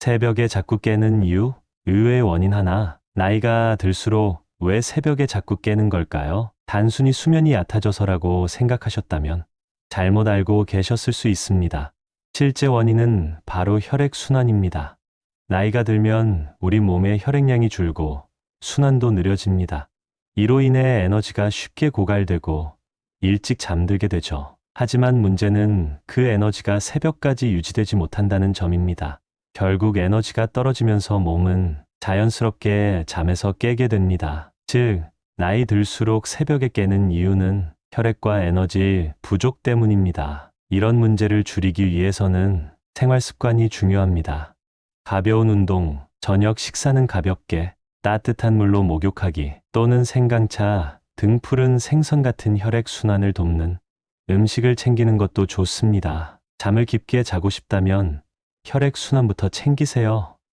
새벽에 자꾸 깨는 이유? 의외의 원인 하나. 나이가 들수록 왜 새벽에 자꾸 깨는 걸까요? 단순히 수면이 얕아져서라고 생각하셨다면 잘못 알고 계셨을 수 있습니다. 실제 원인은 바로 혈액순환입니다. 나이가 들면 우리 몸의 혈액량이 줄고 순환도 느려집니다. 이로 인해 에너지가 쉽게 고갈되고 일찍 잠들게 되죠. 하지만 문제는 그 에너지가 새벽까지 유지되지 못한다는 점입니다. 결국 에너지가 떨어지면서 몸은 자연스럽게 잠에서 깨게 됩니다. 즉, 나이 들수록 새벽에 깨는 이유는 혈액과 에너지 부족 때문입니다. 이런 문제를 줄이기 위해서는 생활 습관이 중요합니다. 가벼운 운동, 저녁 식사는 가볍게, 따뜻한 물로 목욕하기 또는 생강차, 등 푸른 생선 같은 혈액 순환을 돕는 음식을 챙기는 것도 좋습니다. 잠을 깊게 자고 싶다면 혈액 순환부터 챙기세요.